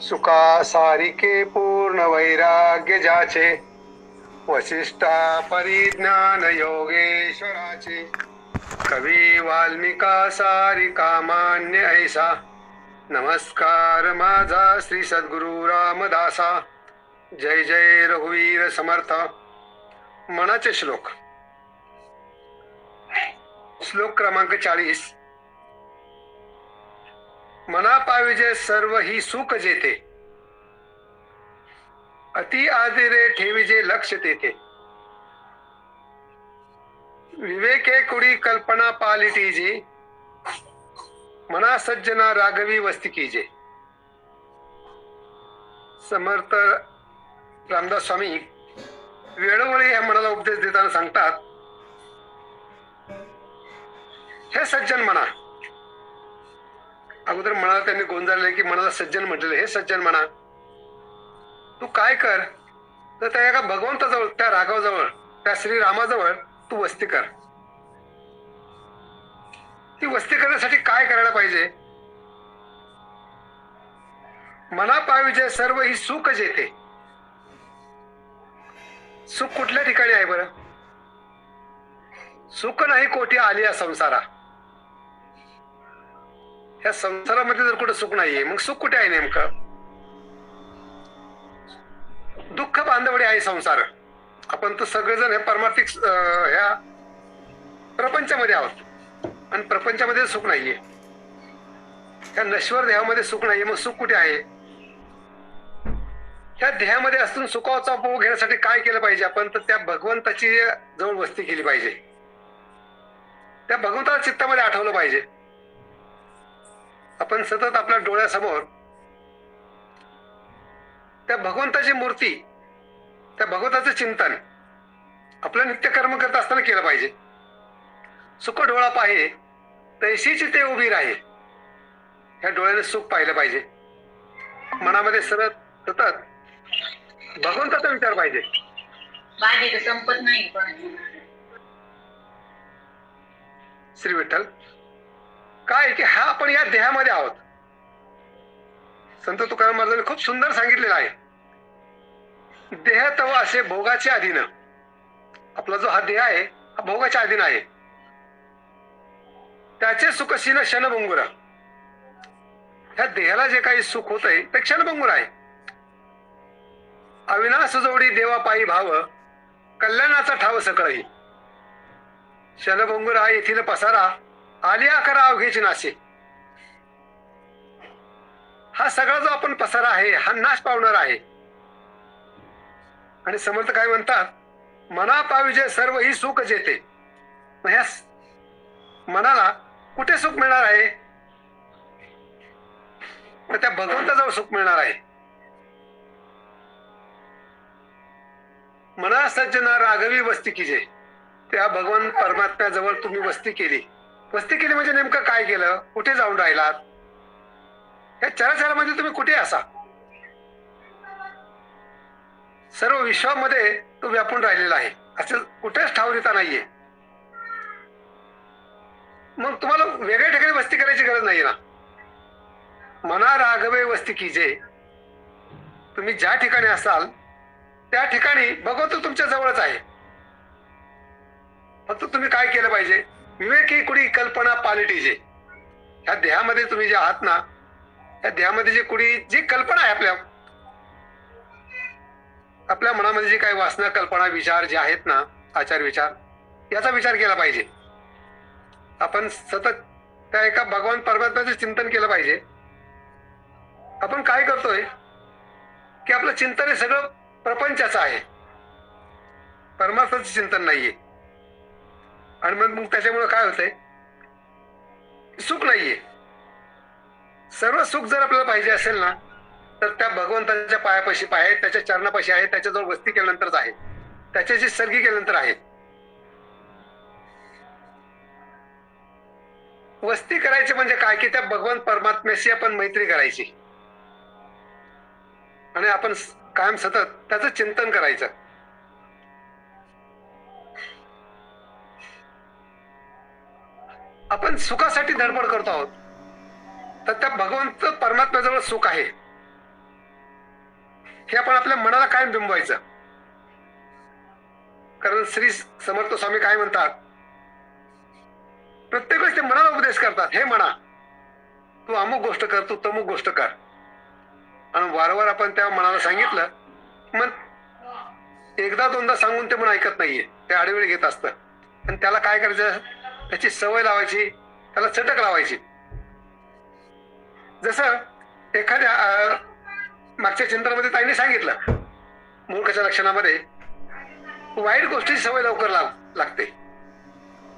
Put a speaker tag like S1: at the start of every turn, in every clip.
S1: सुका सारिके पूर्ण वैराग्य जाचे। वशिष्ठा परिज्ञान योगेश्वराचे कवी वाल्मिका सारिका मान्य ऐसा। नमस्कार माझा श्री सद्गुरु रामदासा। जय जय रघुवीर समर्थ। मनाचे श्लोक। श्लोक क्रमांक चाळीस। मना पाविजे सर्व ही सुख जेते. अति आदिरे ठेविजे लक्ष तेथे. विवेके कुडी कल्पना पालिटीजे मना सज्जना रागवी वस्ती कीजे. समर्थ रामदास स्वामी वेळोवेळी या मनाला उपदेश देताना सांगतात हे सज्जन म्हणा अगोदर मनाला त्यांनी गोंधळले की मनाला सज्जन म्हटलेले हे सज्जन म्हणा तू काय कर? तर त्या एका भगवंताजवळ त्या राघवजवळ त्या श्रीरामाजवळ तू वस्ती कर. ती वस्ती करण्यासाठी काय करायला पाहिजे? मनापाविजे सर्व ही सुख जेते. सुख कुठल्या ठिकाणी आहे बरं? सुख नाही कोठी आली या संसारा ह्या संसारामध्ये जर कुठं सुख नाहीये मग सुख कुठे आहे नेमकं? दुःख बांधवडे आहे संसार. आपण तर सगळेजण हे परमार्थिक ह्या प्रपंचामध्ये आहोत. आणि प्रपंचामध्ये सुख नाहीये. ह्या नश्वर देहामध्ये सुख नाहीये मग सुख कुठे आहे? त्या देहामध्ये असून सुखाचा उपभोग घेण्यासाठी काय केलं पाहिजे? आपण तर त्या भगवंताची जवळ वस्ती केली पाहिजे. त्या भगवंताला चित्तामध्ये आठवलं पाहिजे. आपण सतत आपल्या डोळ्यासमोर त्या भगवंताची मूर्ती त्या भगवंताचं चिंतन आपलं नित्यकर्म करत असताना केलं पाहिजे. सुख डोळा पाहे तैशीची ते उभी राहे. ह्या डोळ्याने सुख पाहिलं पाहिजे. मनामध्ये सरळ सतत भगवंताचा विचार पाहिजे.
S2: संपत नाही पण.
S1: श्री विठ्ठल काय की हा आपण या देहामध्ये आहोत? संत तुकाराम महाराजांनी खूप सुंदर सांगितलेलं आहे. देह तव असे भोगाच्या अधीन. आपला जो हा देह आहे हा भोगाच्या अधीन आहे. त्याचे सुख क्षण क्षणभंगुर. ह्या देहाला जे काही सुख होत आहे ते क्षणभंगुर आहे. अविनाश जोडी देवा पायी भाव कल्याणाचा ठाव सकळही. क्षणभंगुर हा येथील पसारा. आलिया करा अवघेची नाशे हा सगळा जो आपण पसारा आहे हा नाश पावणार आहे. आणि समर्थ काय म्हणतात मना पाविजे सर्व ही सुख जेते. ह्या मनाला कुठे सुख मिळणार आहे? मग त्या भगवंताजवळ सुख मिळणार आहे. मना सज्जना राघवी वस्ती की जे त्या भगवान परमात्म्याजवळ तुम्ही वस्ती केली. वस्ती केली म्हणजे नेमकं काय केलं? कुठे जाऊन राहिलात? या चराचरामध्ये तुम्ही कुठे असा? सर्व विश्वामध्ये तो व्यापून राहिलेला आहे. असं कुठेच ठावरिता नाहीये. मग तुम्हाला वेगळ्या ठिकाणी वस्ती करायची गरज नाही ना? मना राघवे वस्ती कीजे. तुम्ही ज्या ठिकाणी असाल त्या ठिकाणी भगवंत तुमच्या जवळच आहे. फक्त तुम्ही काय केलं पाहिजे? विवेकी कुणी कल्पना पालिटीजे ह्या देहामध्ये तुम्ही जे आहात ना त्या देहामध्ये जी कुणी जी कल्पना आहे आपल्या आपल्या मनामध्ये जी काही वासना कल्पना विचार जे आहेत ना आचार विचार याचा विचार केला पाहिजे. आपण सतत त्या एका भगवान परमात्म्याचं चिंतन केलं पाहिजे. आपण काय करतोय? की आपलं चिंतन हे सगळं प्रपंचाचं आहे. परमार्थाचं चिंतन नाहीये. आणि मग मग त्याच्यामुळे काय होतंय? सुख नाहीये. सर्व सुख जर आपल्याला पाहिजे असेल ना तर त्या भगवंताच्या पायापाशी आहे त्याच्या चरणापाशी आहे त्याच्याजवळ वस्ती केल्यानंतरच आहे. त्याच्याशी सर्गी केल्यानंतर आहे. वस्ती करायची म्हणजे काय? की त्या भगवान परमात्म्याशी आपण मैत्री करायची. आणि आपण कायम सतत त्याचं चिंतन करायचं. आपण सुखासाठी धडपड करतो आहोत. तर त्या भगवंत परमात्म्याजवळ सुख आहे. हे आपण आपल्या मनाला कायम बिंबवायचं. कारण श्री समर्थ स्वामी काय म्हणतात? प्रत्येक वेळेस ते मनाला उपदेश करतात. हे म्हणा तू अमुक गोष्ट कर तू तमुक गोष्ट कर. आणि वारंवार आपण त्या मनाला सांगितलं मग एकदा दोनदा सांगून ते मन ऐकत नाहीये. ते आडवेळ घेत असतं. आणि त्याला काय करायचं? त्याची सवय लावायची त्याला चटक लावायची. जसं एखाद्या मागच्या चिंतनामध्ये ताईने सांगितलं मूर्खाच्या लक्षणामध्ये वाईट गोष्टीची सवय लवकर लाव लागते.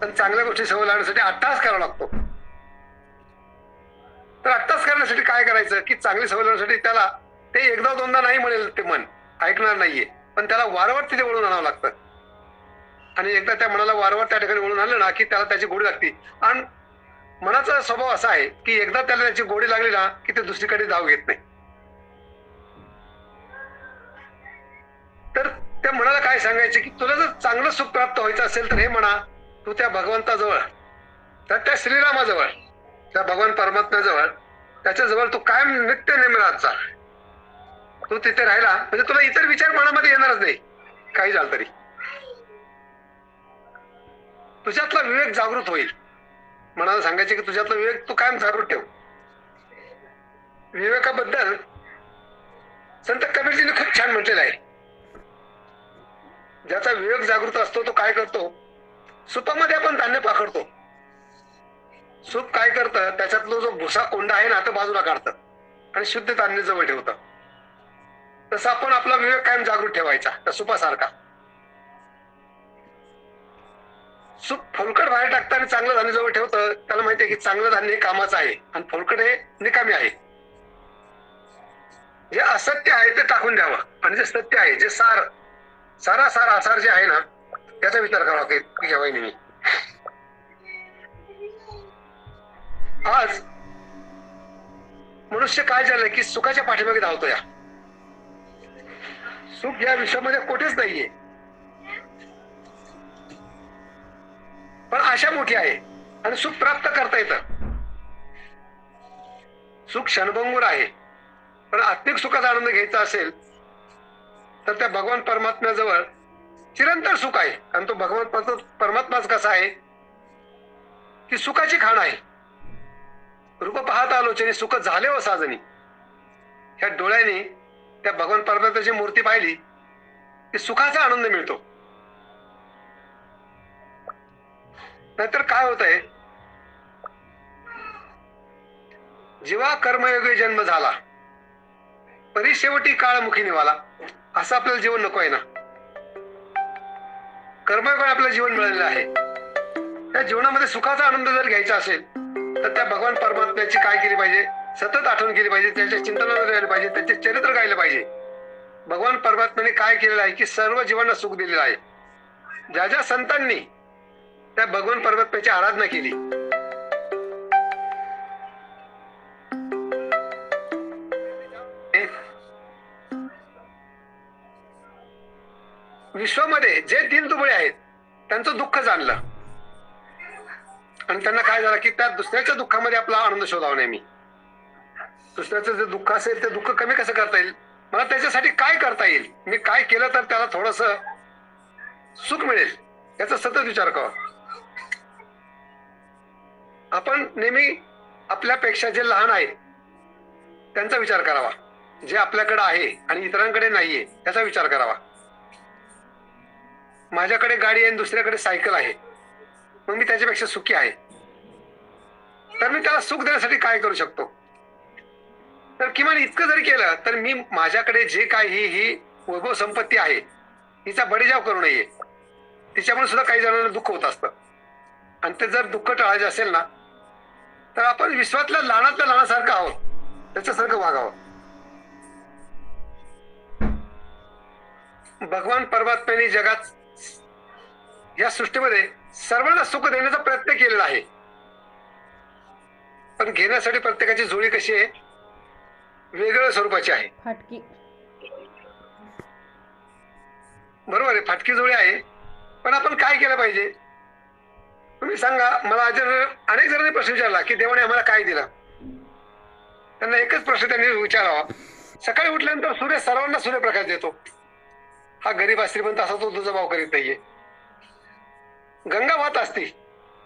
S1: पण चांगल्या गोष्टी सवय लावण्यासाठी आत्ताच करावा लागतो. तर आत्ताच करण्यासाठी काय करायचं? की चांगली सवय लावण्यासाठी त्याला ते एकदा दोनदा नाही म्हणेल ते मन. ऐकणार नाहीये. पण त्याला वारंवार तिथे वळून आणावं लागतं. आणि एकदा त्या मनाला वारंवार त्या ठिकाणी वळून आलं ना की त्याला त्याची गोडी लागते. आणि मनाचा स्वभाव असा आहे की एकदा त्याला त्याची गोडी लागली ना की ते दुसरीकडे धाव घेत नाही. तर त्या मनाला काय सांगायचे की तुला जर चांगलं सुख प्राप्त व्हायचं असेल तर हे म्हणा तू त्या भगवंताजवळ. तर त्या श्रीरामाजवळ त्या भगवान परमात्म्याजवळ त्याच्याजवळ तू कायम नित्य नेम तू तिथे राहिला म्हणजे तुला इतर विचार मनामध्ये येणारच नाही. काही झालं तरी. तुझ्यातला विवेक जागृत होईल. मनाला सांगायचे की तुझ्यातला विवेक तू कायम जागृत ठेव. विवेकाबद्दल संत कबीरजीने खूप छान म्हटलेलं आहे. ज्याचा विवेक जागृत असतो तो काय करतो? सुपामध्ये आपण धान्य पाखडतो. सूप काय करतं? त्याच्यातला जो भुसा कोंडा आहे ना तो बाजूला काढतं. आणि शुद्ध धान्य जवळ ठेवतं. तसं आपण आपला विवेक कायम जागृत ठेवायचा त्या सुपासारखा. फुलकट बाहेर टाकतं आणि चांगलं धान्य जवळ ठेवतं त्याला माहिती आहे की चांगलं धान्य हे कामाचं आहे. आणि फुलकट हे निकामी आहे. जे असत्य आहे ते टाकून द्यावं. आणि जे सत्य आहे जे सार सारा सार आसार जे आहे ना त्याचा विचार करावा की घ्यावाय नेहमी आज मनुष्य काय झालंय की सुखाच्या पाठीमागे धावतो या सुख या विश्वामध्ये कुठेच नाहीये. आशा मोठी आहे आणि सुख प्राप्त करता येतं. सुख क्षणभंगूर आहे. पण आत्मिक सुखाचा आनंद घ्यायचा असेल तर त्या भगवान परमात्म्याजवळ चिरंतर सुख आहे. आणि तो भगवान परमात्माच कसा आहे? की सुखाची खाण आहे. रूप पाहत आलोचने सुख झाले व साजनी. ह्या डोळ्याने त्या भगवान परमात्म्याची मूर्ती पाहिली की सुखाचा आनंद मिळतो. नाहीतर काय होत आहे जेव्हा कर्मयोगी जन्म झाला परी शेवटी काळमुखी निवाला. असं आपल्याला जीवन नको आहे ना? कर्मयोगाने आपल्याला जीवन मिळालेलं आहे. त्या जीवनामध्ये सुखाचा आनंद जर घ्यायचा असेल तर त्या भगवान परमात्म्याची काय केली पाहिजे? सतत आठवण केली पाहिजे त्याच्या चिंतनावर राहिलं पाहिजे त्याचे चरित्र गायलं पाहिजे. भगवान परमात्म्याने काय केलेलं आहे की सर्व जीवांना सुख दिलेलं आहे. ज्या ज्या संतांनी त्या भगवान परमात्म्याची आराधना केली. विश्वामध्ये जे दिन दुबळे आहेत त्यांचं दुःख जाणलं. आणि त्यांना काय झालं की त्या दुसऱ्याच्या दुःखामध्ये आपला आनंद शोधावा नेहमी दुसऱ्याचं जे दुःख असेल ते दुःख कमी कसं करता येईल? मला त्याच्यासाठी काय करता येईल? मी काय केलं तर त्याला थोडस सुख मिळेल? याचा सतत विचार करा. आपण नेहमी आपल्यापेक्षा जे लहान आहेत त्यांचा विचार करावा. जे आपल्याकडे आहे आणि इतरांकडे नाहीये त्याचा विचार करावा. माझ्याकडे गाडी आहे आणि दुसऱ्याकडे सायकल आहे. मग मी त्याच्यापेक्षा सुखी आहे. तर मी त्याला सुख देण्यासाठी काय करू शकतो? तर किमान इतकं जरी केलं तर मी माझ्याकडे जे काय ही ही वैभव संपत्ती आहे हिचा बडेजाव करू नये. तिच्यामुळे सुद्धा काही जणांना दुःख होत असतं. आणि ते जर दुःख टाळायचे असेल ना तर आपण विश्वातल्या लहानातल्या लहानासारखं आहोत. त्याच्यासारखं वागावं. भगवान परमात्म्याने जगात या सृष्टीमध्ये सर्वांना सुख देण्याचा प्रयत्न केलेला आहे. पण घेण्यासाठी प्रत्येकाची जोडी कशी आहे? वेगळ्या स्वरूपाची आहे.
S3: फाटकी.
S1: बरोबर आहे फाटकी जोडी आहे. पण आपण काय केलं पाहिजे? तुम्ही सांगा मला आज अनेक जणांनी प्रश्न विचारला की देवाने आम्हाला काय दिलं? त्यांना एकच प्रश्न त्यांनी विचारावा. सकाळी उठल्यानंतर सूर्य सर्वांना सूर्यप्रकाश देतो. हा गरीब श्रीमंत असा तो तुझा भाव करीत नाहीये. गंगा वाहत असती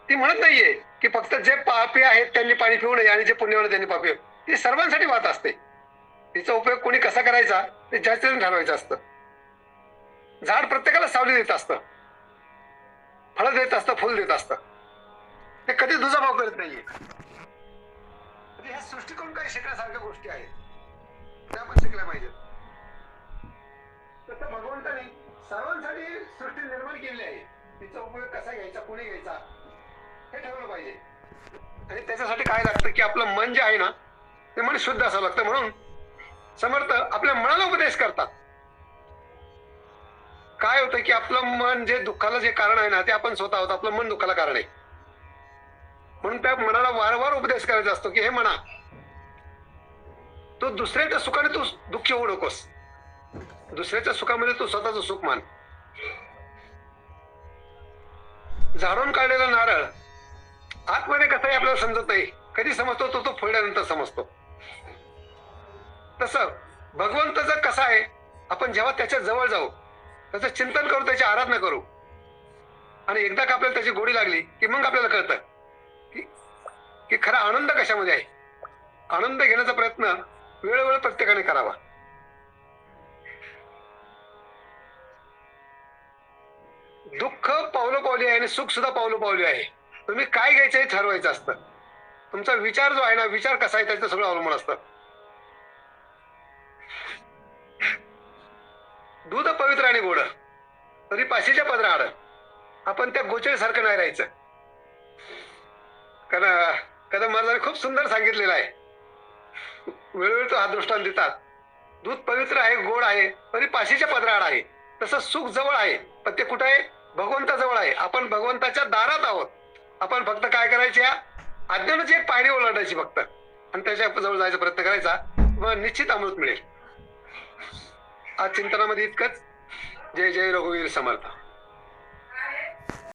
S1: ती म्हणत नाहीये की फक्त जे पापी आहेत त्यांनी पाणी पिऊ नये आणि जे पुण्यवान त्यांनी पापी ती सर्वांसाठी वाहत असते. तिचा उपयोग कोणी कसा करायचा? ते जास्त ठरवायचं असतं. झाड प्रत्येकाला सावली देत असतं. फळं देत असतं फुल देत असतं. ते कधी तुझा भाव करत नाहीये. म्हणजे ह्या सृष्टीकडून काही शिकण्यासारख्या गोष्टी आहेत. त्या पण शिकल्या पाहिजेत. तसं भगवंताने सर्वांसाठी सृष्टी निर्माण केली आहे. तिचा उपयोग कसा घ्यायचा कुणी घ्यायचा हे ठरवलं पाहिजे. आणि त्याच्यासाठी काय लागतं की आपलं मन जे आहे ना ते मन शुद्ध असावं लागतं. म्हणून समर्थ आपल्या मनाला उपदेश करतात. काय होतं की आपलं मन जे दुःखाला जे कारण आहे ना ते आपण स्वतः आहोत. आपलं मन दुःखाला कारण आहे. म्हणून त्या मनाला वारंवार उपदेश करायचा असतो की हे म्हणा तू दुसऱ्याच्या सुखाने तू दुःखी होऊ नकोस. दुसऱ्याच्या सुखामध्ये तू स्वतःचं सुख मान. झाडून काढलेला नारळ आतमध्ये कसं आहे आपल्याला समजत नाही. कधी समजतो तो तो फोडल्यानंतर समजतो. तसं भगवंताचं कसा आहे? आपण जेव्हा त्याच्याजवळ जाऊ त्याचं चिंतन करू त्याची आराधना करू. आणि एकदा का आपल्याला त्याची गोडी लागली की मग आपल्याला कळतं की की खरा आनंद कशामध्ये आहे? आनंद घेण्याचा प्रयत्न वेळोवेळी प्रत्येकाने करावा. दुःख पावलं पावली आहे आणि सुख सुद्धा पावलं पावली आहे. तुम्ही काय घ्यायचं हे ठरवायचं असतं. तुमचा विचार जो आहे ना विचार कसा आहे त्याचं सगळं अवलंबून असतं. दूध पवित्र आणि गोड. तरी पाशीच्या पदरा आड. आपण त्या गोचरीसारखं नाही राहायचं. कारण कदम महाराजांनी खूप सुंदर सांगितलेलं आहे. वेळोवेळी तो हा दृष्टांत देतात. दूध पवित्र आहे गोड आहे तरी पाशीच्या पदराआड आहे. तसं सुख जवळ आहे पण ते कुठं आहे? भगवंताजवळ आहे. आपण भगवंताच्या दारात आहोत. आपण फक्त काय करायचे आज्ञानच एक पाणी ओलांडायची फक्त. आणि त्याच्याजवळ जायचा प्रयत्न करायचा. मग निश्चित अमृत मिळेल. आज चिंतनामध्ये इतकंच. जय जय रघुवीर समर्थ.